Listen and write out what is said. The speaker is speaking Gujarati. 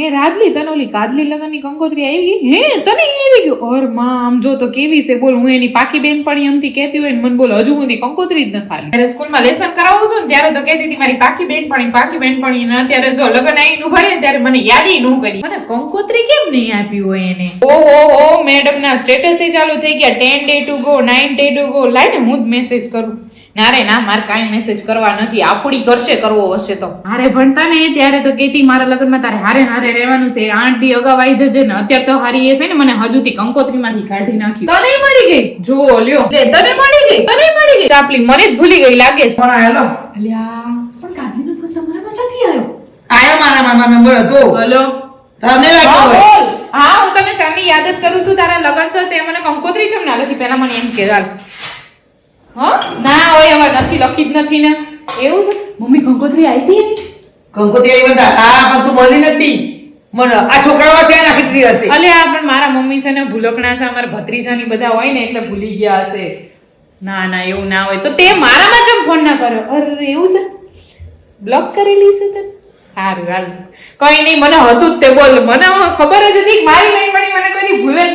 હે રાજલી, તને ઓલી કાદલી લગનની કંકોત્રી આવી હે, તને આવી ગયું? ઓરમાં, આમ જો તો કેવી છે, બોલ, હું એની પાકી બેન પણ એમથી કહેતી હોય મને બોલ, હજુ હું કંકોત્રી જ ન ખાલી. ત્યારે સ્કૂલમાં લેસન કરાવતો હતું ને, ત્યારે તો કહેતી હતી, મારી પાકી બેન પણ પાકી બેન પણ અત્યારે જો લગન આવી નું ભરે ત્યારે મને યાદી ન કરી. મને કંકોત્રી કેમ નહીં આપી હોય એને? ઓહો, હો મેડમ ના સ્ટેટસ ચાલુ થઈ ગયા. Ten day to go nine day to go લાઈને હું જ મેસેજ કરું. ના રે ના મારે કાંઈ મેસેજ કરવા નથી. આપડી કરશે કરવો હશે તો. હારે ભણતા ને ત્યારે તો કેતી મારા લગ્નમાં તારે હારે હારે રહેવાનું છે. આઠ દી અગાઉ આવી જજે ને અત્યારે તો હારી એ છે ને મને હજુથી કંકોત્રીમાંથી કાઢી નાખી તને મળી ગઈ? જો લ્યો. તને મળી ગઈ? તને મળી ગઈ? ચાપલી મને જ ભૂલી ગઈ લાગે છે. પણ હેલો. અલ્યા પણ કાજીનો ફોન તમારામાં ક્યાંથી આવ્યો આયો મારા મામા નંબર હતો. હલો. તને હા લાગ્યો. હા હું તને ચાની યાદ જ કરું છું. તારા લગન છે તે મને કંકોત્રી ચમ ના લખી પહેલા મને એમ કે હા? ના હોય હવે નથી લખી જ નથી ને. એવું છે? મમ્મી કંકોત્રી આવી હતી કંકોત્રી આવી બધા હા પણ તું બોલી નથી. મને આ છોકરાઓ છે નાખી દીધી હશે. અલે આ પણ મારા મમ્મી છે ને ભૂલકણા છે અમારા ભત્રીજાની બધા હોય ને એટલે ભૂલી ગયા હશે. ના ના એવું ના હોય. તો તે મારામાં કેમ ફોન ના કર્યો અરે એવું છે? બ્લોક કરેલી છે તે સારું હાલ. કઈ નહીં મને હતું જ તે બોલ. મને ખબર જ હતી મારી નહીં પડી મને કોઈ ભૂલે જ નહીં